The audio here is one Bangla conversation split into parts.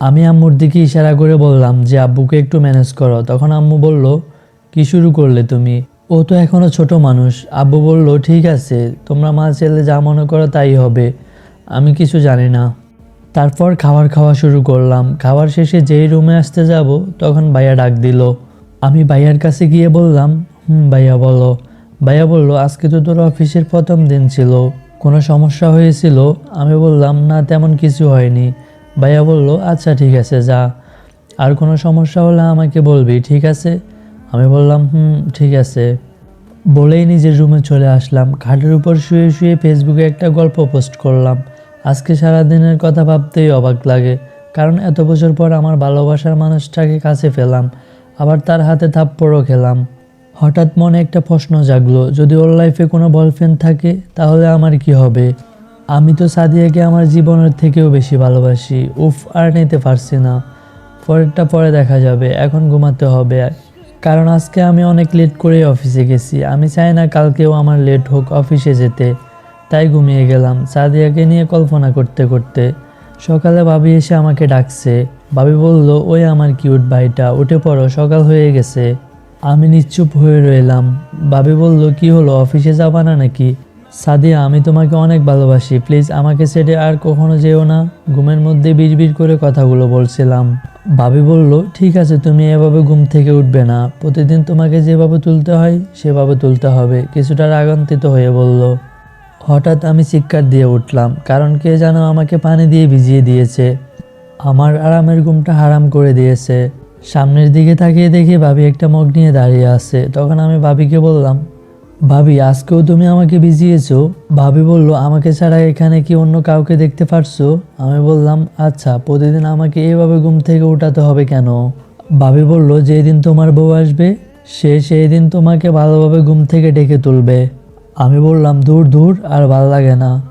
আমি আম্মুর দিকে ইশারা করে বললাম যে, আব্বুকে একটু ম্যানেজ করো। তখন আম্মু বলল, কি শুরু করলে তুমি? ও তো এখনও ছোট মানুষ। আব্বু বলল, ঠিক আছে, তোমরা মা ছেলে যা মনে করো তাই হবে। আমি কিছু জানি না। তারপর খাবার খাওয়া শুরু করলাম। খাবার শেষে যেই রুমে আসতে যাব, তখন ভাইয়া ডাক দিল। আমি ভাইয়ার কাছে গিয়ে বললাম, হুম, ভাইয়া বলো। ভাইয়া বলল, আজকে তো তোর অফিসের প্রথম দিন ছিল। কোনো সমস্যা হয়েছিল? আমি বললাম, না, তেমন কিছু হয়নি। ভাইয়া বলল আচ্ছা ঠিক আছে, যা। আর কোনো সমস্যা হলে আমাকে বলবি, ঠিক আছে? আমি বললাম, হুম, ঠিক আছে। বলেই নিজের রুমে চলে আসলাম। খাটের উপর শুয়ে শুয়ে ফেসবুকে একটা গল্প পোস্ট করলাম। আজকে সারা দিনের কথা ভাবতেই অবাক লাগে, কারণ এত বছর পর আমার ভালোবাসার মানুষটাকে কাছে পেলাম, আবার তার হাতে থাপ্পড়ও খেলাম। হঠাৎ মনে একটা প্রশ্ন জাগলো, যদি ওর লাইফে কোনো বয়ফ্রেন্ড থাকে, তাহলে আমার কি হবে? আমি তো সাদিয়াকে আমার জীবনের থেকেও বেশি ভালোবাসি। উফ, আর নিতে পারছি না। পরেরটা পরে দেখা যাবে, এখন ঘুমাতে হবে। কারণ আজকে আমি অনেক লেট করে অফিসে গেছি। আমি চাই না কালকেও আমার লেট হোক অফিসে যেতে। তাই ঘুমিয়ে গেলাম সাদিয়াকে নিয়ে কল্পনা করতে করতে। সকালে ভাবি এসে আমাকে ডাকছে। ভাবি বলল, ওই আমার কিউট ভাইটা, উঠে পড়ো, সকাল হয়ে গেছে। আমি নিশ্চুপ হয়ে রইলাম। ভাবি বলল, কি হলো অফিসে যাবা না নাকি? সাদিয়া, আমি তোমাকে অনেক ভালোবাসি। প্লিজ, আমাকে ছেড়ে আর কখনো যেও না। ঘুমের মধ্যে বিড়বিড় করে কথাগুলো বলছিলাম। ভাবি বলল, ঠিক আছে, তুমি এভাবে ঘুম থেকে উঠবে না। প্রতিদিন তোমাকে যেভাবে তুলতে হয়, সেভাবে তুলতে হবে। কিছুটা রাগান্বিত হয়ে বলল। হঠাৎ আমি চিৎকার দিয়ে উঠলাম, কারণ কে যেন আমাকে পানি দিয়ে ভিজিয়ে দিয়েছে। আমার আরামের ঘুমটা হারাম করে দিয়েছে। সামনের দিকে তাকিয়ে দেখি ভাবি একটা মগ নিয়ে দাঁড়িয়ে আছে। তখন আমি ভাবিকে বললাম ভাবি, আজকেও তুমি আমাকে ভিজিয়েছো। ভাবি বলল, আমাকে ছাড়া এখানে কি অন্য কাউকে দেখতে পারছ? আমি বললাম আচ্ছা প্রতিদিন আমাকে এইভাবে ঘুম থেকে উঠাতে হবে কেন? ভাবি বলল, যেদিন তোমার বউ আসবে, সে সেই দিন তোমাকে ভালোভাবে ঘুম থেকে ডেকে তুলবে। আমি বললাম, দূর দূর, আর ভালো লাগে না।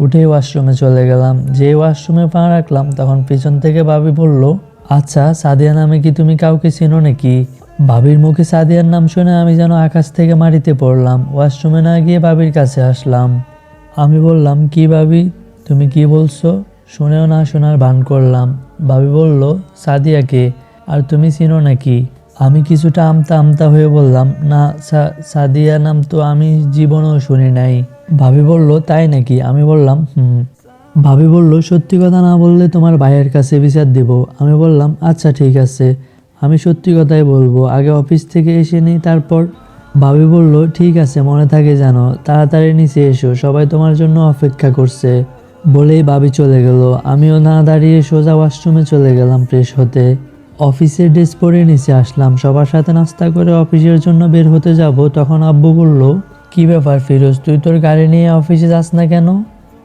উঠে ওয়াশরুমে চলে গেলাম। যে ওয়াশরুমে পা রাখলাম, তখন পিছন থেকে ভাবি বলল আচ্ছা সাদিয়া নামে কি তুমি কাউকে চেনো নাকি? ভাবির মুখে সাদিয়ার নাম শুনে আমি যেন আকাশ থেকে মাটিতে পড়লাম, ওয়াশরুমে না গিয়ে ভাবির কাছে আসলাম। আমি বললাম, কি ভাবি? তুমি কি বলছো? শুনেও না শোনার ভান করলাম। ভাবি বলল, সাদিয়াকে, আর তুমি চিনো নাকি? আমি কিছুটা আমতা আমতা হয়ে বললাম, না সাদিয়া নাম তো আমি জীবনেও শুনি নাই। ভাবি বলল, তাই নাকি? আমি বললাম, হুম। ভাবি বলল, সত্যি কথা না বললে তোমার ভাইয়ের কাছে বিচার দিব। আমি বললাম আচ্ছা ঠিক আছে। আমি সত্যি কথাই বলব, আগে অফিস থেকে এসে নিই তারপর ভাবি বলল, ঠিক আছে, মনে থাকে জানো তাড়াতাড়ি নিচে এসো, সবাই তোমার জন্য অপেক্ষা করছে। বলেই ভাবি চলে গেল। আমিও না দাঁড়িয়ে সোজা ওয়াশরুমে চলে গেলাম ফ্রেশ হতে। অফিসের ড্রেস পরে নিচে আসলাম। সবার সাথে নাস্তা করে অফিসের জন্য বের হতে যাব, তখন আব্বু বলল, কি ব্যাপার ফিরোজ, তুই তোর গাড়ি নিয়ে অফিসে যাস না কেন?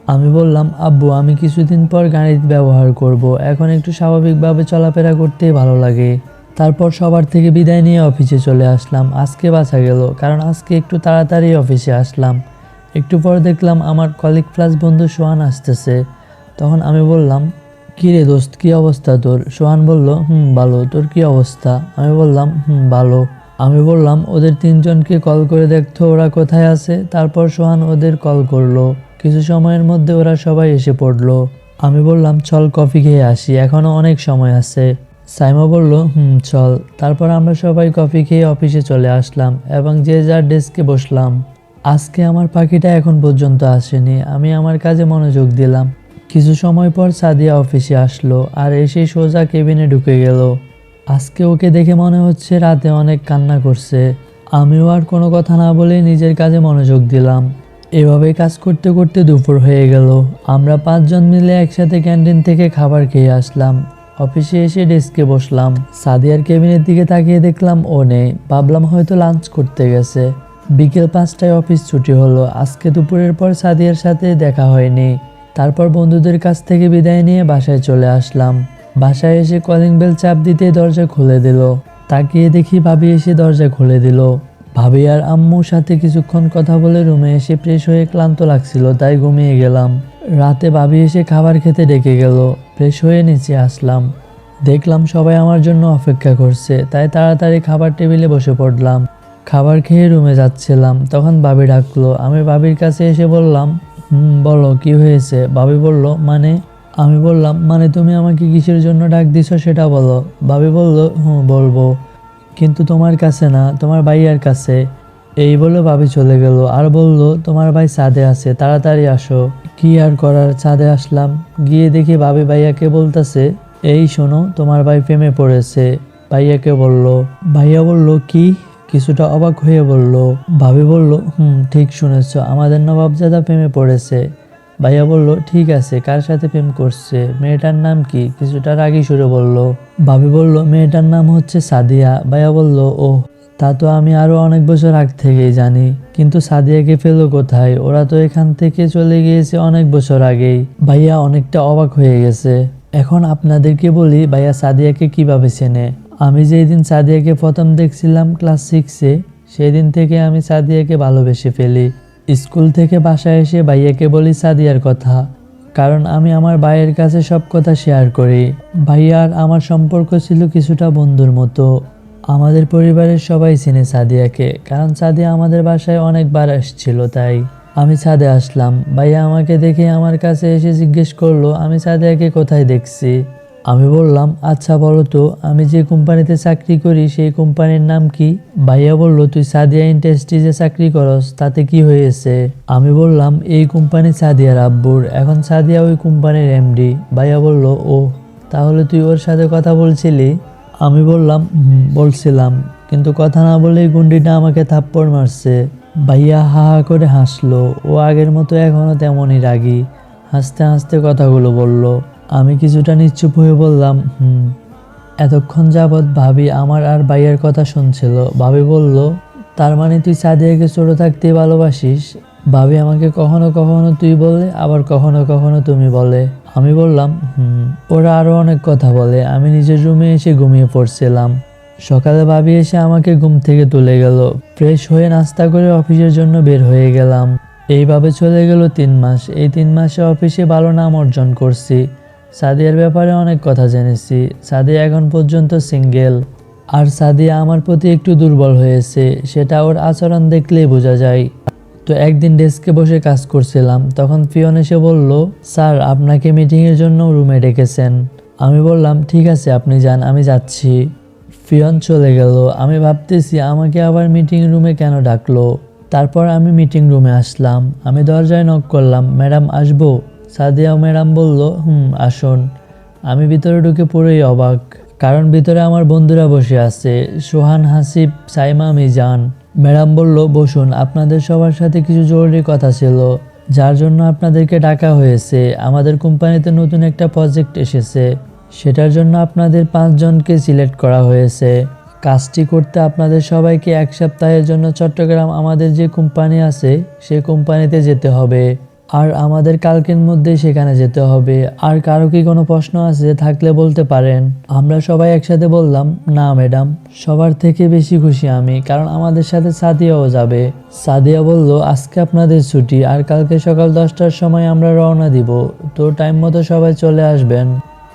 আমি বললাম, আব্বু, আমি কিছুদিন পর গাড়ি ব্যবহার করব। এখন একটু স্বাভাবিকভাবে চলাফেরা করতেই ভালো লাগে। তারপর সবার থেকে বিদায় নিয়ে অফিসে চলে আসলাম। আজকে বাঁচা গেল, কারণ আজকে একটু তাড়াতাড়ি অফিসে আসলাম। একটু পর দেখলাম আমার কলিগ প্লাস বন্ধু সোহান আসতেছে। তখন আমি বললাম, কি রে দোস্ত, কী অবস্থা তোর? সোহান বলল, হুম, ভালো। তোর কী অবস্থা? আমি বললাম, হুম, ভালো। আমি বললাম, ওদের তিনজনকে কল করে দেখতো ওরা কোথায় আছে? তারপর সোহান ওদের কল করল। কিছু সময়ের মধ্যে ওরা সবাই এসে পড়ল। আমি বললাম, চল কফি খেয়ে আসি এখনও অনেক সময় আছে। সাইমা বলল, হুম, চল। তারপর আমরা সবাই কফি খেয়ে অফিসে চলে আসলাম এবং যে যার ডেস্কে বসলাম। আজকে আমার পাখিটা এখন পর্যন্ত আসেনি, আমি আমার কাজে মনোযোগ দিলাম। কিছু সময় পর সাদিয়া অফিসে আসলো আর এসে সোজা কেবিনে ঢুকে গেল। আজকে ওকে দেখে মনে হচ্ছে রাতে অনেক কান্না করছে। আমিও আর কোনো কথা না বলে নিজের কাজে মনোযোগ দিলাম। এভাবে কাজ করতে করতে দুপুর হয়ে গেল। আমরা পাঁচজন মিলে একসাথে ক্যান্টিন থেকে খাবার খেয়ে আসলাম। অফিসে এসে ডেস্কে বসলাম। সাদিয়ার কেবিনের দিকে তাকিয়ে দেখলাম ও নেই ভাবলাম হয়তো লাঞ্চ করতে গেছে। বিকেল পাঁচটায় অফিস ছুটি হলো। আজকে দুপুরের পর সাদিয়ার সাথে দেখা হয়নি। তারপর বন্ধুদের কাছ থেকে বিদায় নিয়ে বাসায় চলে আসলাম। বাসায় এসে কলিং বেল চাপ দিতে দরজা খুলে দিল। তাকিয়ে দেখি ভাবি এসে দরজা খুলে দিল। ভাবি আর আম্মুর সাথে কিছুক্ষণ কথা বলে রুমে এসে ফ্রেশ হয়ে ক্লান্ত লাগছিল, তাই ঘুমিয়ে গেলাম। রাতে ভাবি এসে খাবার খেতে ডেকে গেল। ফ্রেশ হয়ে নিচে আসলাম। দেখলাম সবাই আমার জন্য অপেক্ষা করছে, তাই তাড়াতাড়ি খাবার টেবিলে বসে পড়লাম। খাবার খেয়ে রুমে যাচ্ছিলাম, তখন বাবি ডাকলো। আমি বাবির কাছে এসে বললাম, হুম, বলো, কি হয়েছে? বাবি বলল মানে? আমি বললাম মানে তুমি আমাকে কিসের জন্য ডাক দিছো সেটা বলো। বাবি বলল, হুম, বলব। কিন্তু তোমার কাছে না, তোমার ভাইয়ার কাছে। এই বলে বাবি চলে গেল। আর বলল, তোমার ভাই ছাদে আছে, তাড়াতাড়ি আসো। কি আর করার ছাদে আসলাম। গিয়ে দেখি ভাবি ভাইয়াকে বলতেছে, এই শোনো, তোমার ভাই প্রেমে পড়েছে। ভাইয়াকে বলল, ভাইয়া বলল, কি? কিছুটা অবাক হয়ে বলল, ভাবি বলল, হুম, ঠিক শুনেছ, আমাদের নবাবজাদা প্রেমে পড়েছে। ভাইয়া বলল, ঠিক আছে, কার সাথে প্রেম করছে? মেয়েটার নাম কি? কিছুটা রাগি সুরে বলল, ভাবি বলল, মেয়েটার নাম হচ্ছে সাদিয়া। ভাইয়া বলল ও তা তো আমি আরও অনেক বছর আগ থেকেই জানি। কিন্তু সাদিয়াকে পেল কোথায়? ওরা তো এখান থেকে চলে গিয়েছে অনেক বছর আগেই। ভাইয়া অনেকটা অবাক হয়ে গেছে। এখন আপনাদেরকে বলি, ভাইয়া সাদিয়াকে কীভাবে চেনে? আমি যেই দিন সাদিয়াকে প্রথম দেখছিলাম ক্লাস সিক্সে সেই দিন থেকে আমি সাদিয়াকে ভালোবেসে ফেলি। স্কুল থেকে বাসায় এসে ভাইয়াকে বলি সাদিয়ার কথা। কারণ আমি আমার ভাইয়ের কাছে সব কথা শেয়ার করি। ভাইয়ার আমার সম্পর্ক ছিল কিছুটা বন্ধুর মতো। আমাদের পরিবারের সবাই চিনে সাদিয়াকে, কারণ সাদিয়া আমাদের বাসায় অনেকবার আসছিল, তাই আমি ছাদে আসলাম। ভাইয়া আমাকে দেখে আমার কাছে এসে জিজ্ঞেস করল, আমি সাদিয়াকে কোথায় দেখছি? আমি বললাম আচ্ছা বলো তো, আমি যে কোম্পানিতে চাকরি করি, সেই কোম্পানির নাম কি? ভাইয়া বলল, তুই সাদিয়া ইন্ডাস্ট্রিজে চাকরি করস, তাতে কি হয়েছে? আমি বললাম, এই কোম্পানি সাদিয়ার আব্বুর, এখন সাদিয়া ওই কোম্পানির এমডি। ভাইয়া বলল ও তাহলে তুই ওর সাথে কথা বলছিলি? আমি বললাম বলছিলাম। কিন্তু কথা না বলেই গুন্ডিটা আমাকে থাপ্পড় মারছে। ভাইয়া হা হা করে হাসলো। ও আগের মতো এখনও তেমনই রাগী। হাসতে হাসতে কথাগুলো বলল। আমি কিছুটা নিশ্চুপ হয়ে বললাম, হুম। এতক্ষণ যাবৎ ভাবি আমার আর ভাইয়ের কথা শুনছিল। ভাবি বলল, তার মানে তুই সাদিয়াকে ছোট থাকতে ভালোবাসিস? ভাবি আমাকে কখনো কখনো তুই বলে, আবার কখনো কখনো তুমি বলে। আমি বললাম, হুম, ওরা আরও অনেক কথা বলে। আমি নিজের রুমে এসে ঘুমিয়ে পড়ছিলাম। সকালে ভাবি এসে আমাকে ঘুম থেকে তুলে গেল। ফ্রেশ হয়ে নাস্তা করে অফিসের জন্য বের হয়ে গেলাম। এইভাবে চলে গেল তিন মাস। এই তিন মাসে অফিসে ভালো নাম অর্জন করছি। সাদিয়ার ব্যাপারে অনেক কথা জেনেছি। সাদিয়া এখন পর্যন্ত সিঙ্গেল। আর সাদিয়া আমার প্রতি একটু দুর্বল হয়েছে। সেটা ওর আচরণ দেখলেই বোঝা যায়। তো একদিন ডেস্কে বসে কাজ করছিলাম। তখন পিয়ন এসে বলল, স্যার, আপনাকে মিটিংয়ের জন্য রুমে ডেকেছেন। আমি বললাম, ঠিক আছে, আপনি যান, আমি যাচ্ছি। ফিয়ন চলে গেল। আমি ভাবতেছি, আমাকে আবার মিটিং রুমে কেন ডাকলো? তারপর আমি মিটিং রুমে আসলাম। আমি দরজায় নক করলাম, ম্যাডাম, আসব? সাদিয়া ম্যাডাম বলল, হুম, আসুন। আমি ভিতরে ঢুকে পুরোই অবাক, কারণ ভিতরে আমার বন্ধুরা বসে আছে, সোহান, হাসিব, সাইমা, মিজান। ম্যাডাম বলল, বসুন, আপনাদের সবার সাথে কিছু জরুরি কথা ছিল, যার জন্য আপনাদেরকে ডাকা হয়েছে। আমাদের কোম্পানিতে নতুন একটা প্রজেক্ট এসেছে। সেটার জন্য আপনাদের পাঁচজনকে সিলেক্ট করা হয়েছে। কাজটি করতে আপনাদের সবাইকে এক সপ্তাহের জন্য চট্টগ্রাম আমাদের যে কোম্পানি আছে, সে কোম্পানিতে যেতে হবে। আর আমাদের কালকের মধ্যে সেখানে যেতে হবে। আর কারও কি কোনো প্রশ্ন আছে থাকলে বলতে পারেন। আমরা সবাই একসাথে বললাম, না, ম্যাডাম। সবার থেকে বেশি খুশি আমি, কারণ আমাদের সাথে সাদিয়াও যাবে। সাদিয়া বলল, আজকে আপনাদের ছুটি, আর কালকে সকাল দশটার সময় আমরা রওনা দিব। তো টাইম মতো সবাই চলে আসবেন।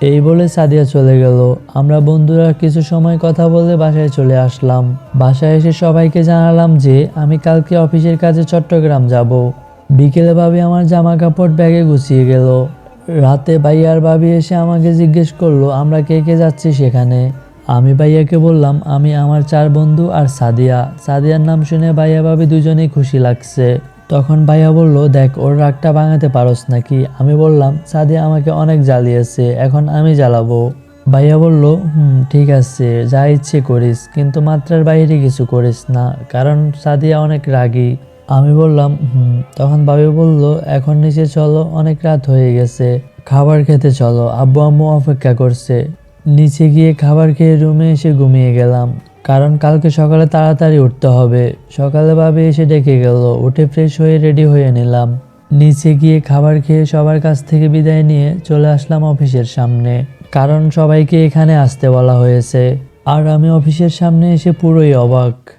এই বলে সাদিয়া চলে গেল। আমরা বন্ধুরা কিছু সময় কথা বলে বাসায় চলে আসলাম। বাসায় এসে সবাইকে জানালাম যে, আমি কালকে অফিসের কাজে চট্টগ্রাম যাব। বিকেলে ভাবি আমার জামা কাপড় ব্যাগে গুছিয়ে গেল। রাতে ভাইয়ার ভাবি এসে আমাকে জিজ্ঞেস করল, আমরা কে কে যাচ্ছি সেখানে? আমি ভাইয়াকে বললাম, আমি আমার চার বন্ধু আর সাদিয়া। সাদিয়ার নাম শুনে ভাইয়া ভাবি দুজনেই খুশি লাগছে। তখন ভাইয়া বলল, দেখ, ওর রাগটা ভাঙাতে পারস নাকি? আমি বললাম, সাদিয়া আমাকে অনেক জ্বালিয়েছে, এখন আমি জ্বালাবো। ভাইয়া বলল, হুম, ঠিক আছে, যা ইচ্ছে করিস, কিন্তু মাত্রার বাইরে কিছু করিস না, কারণ সাদিয়া অনেক রাগী। আমি বললাম, হুম। তখন ভাবি বলল, এখন নিচে চলো, অনেক রাত হয়ে গেছে। খাবার খেতে চলো। আব্বু আম্মু অপেক্ষা করছে। নিচে গিয়ে খাবার খেয়ে রুমে এসে ঘুমিয়ে গেলাম। কারণ কালকে সকালে তাড়াতাড়ি উঠতে হবে। সকালে ভাবে এসে ডেকে গেল। উঠে ফ্রেশ হয়ে রেডি হয়ে নিলাম। নিচে গিয়ে খাবার খেয়ে সবার কাছ থেকে বিদায় নিয়ে চলে আসলাম অফিসের সামনে। কারণ সবাইকে এখানে আসতে বলা হয়েছে। আর আমি অফিসের সামনে এসে পুরোই অবাক।